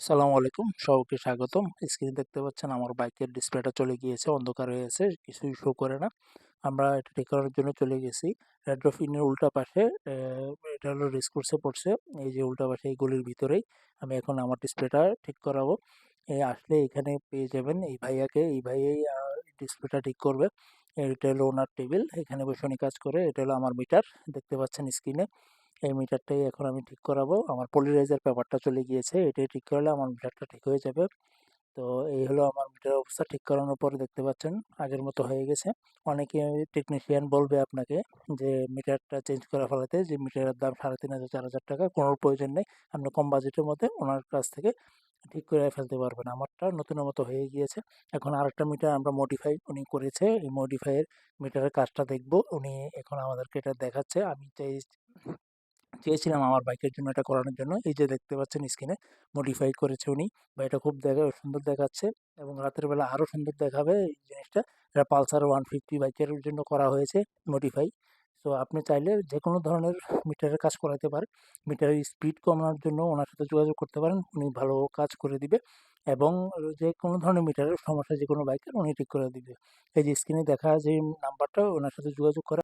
সালামু আলাইকুম। সবাইকে স্বাগতম। স্ক্রিনে দেখতে পাচ্ছেন আমার বাইকের ডিসপ্লেটা চলে গিয়েছে, অন্ধকার হয়ে গেছে, কিছুই শো করে না। আমরা এটা ঠিক করার জন্য চলে গেছি। রেড্রোফিনের উল্টা পাশে এটা হলো রেসকোর্সে পড়ছে। এই যে উল্টা পাশে এই গলির ভিতরেই আমি এখন আমার ডিসপ্লেটা ঠিক করাবো। এই আসলে এখানে পেয়ে যাবেন এই ভাইয়াকে। এই ভাইয়াই ডিসপ্লেটা ঠিক করবে। এটা হলো ওনার টেবিল। এখানে বসে কাজ করে। এটা হলো আমার মিটার। দেখতে পাচ্ছেন স্ক্রিনে। এই মিটারটাই এখন আমি ঠিক করাবো। আমার পলিরাইজার পেপারটা চলে গিয়েছে, এটাই ঠিক করলে আমার মিটারটা ঠিক হয়ে যাবে। তো এই হলো আমার মিটার অবস্থা ঠিক করানোর পরে দেখতে পাচ্ছেন, আগের মতো হয়ে গেছে। অনেকে টেকনিশিয়ান বলবে আপনাকে যে মিটারটা চেঞ্জ করা ফেলাতে যে মিটারের দাম সাড়ে তিন হাজার, চার হাজার টাকা কোনো প্রয়োজন নেই। আপনি কম বাজেটের মধ্যে ওনার কাছ থেকে ঠিক করে ফেলতে পারবেন। আমারটা নতুনের মতো হয়ে গিয়েছে। এখন আরেকটা মিটার আমরা মডিফাই উনি করেছে, এই মডিফাইয়ের মিটারের কাজটা দেখব। উনি এখন আমাদেরকে এটা দেখাচ্ছে। আমি চাই চেয়েছিলাম আমার বাইকের জন্য এটা করানোর জন্য। এই যে দেখতে পাচ্ছেন স্ক্রিনে মডিফাই করেছে উনি। বা এটা খুব দেখা, সুন্দর দেখাচ্ছে এবং রাতের বেলা আরও সুন্দর দেখাবে এই জিনিসটা। এটা পালসার ওয়ান ফিফটি বাইকের জন্য করা হয়েছে মডিফাই তো আপনি চাইলে যে কোনো ধরনের মিটারের কাজ করাতে পারেন। মিটারের স্পিড কমানোর জন্য ওনার সাথে যোগাযোগ করতে পারেন। উনি ভালো কাজ করে দিবে এবং যে কোনো ধরনের মিটারের সমস্যা যে কোনো বাইকের উনি ঠিক করে দিবে। এই যে স্ক্রিনে দেখা যে নাম্বারটা ওনার সাথে যোগাযোগ করা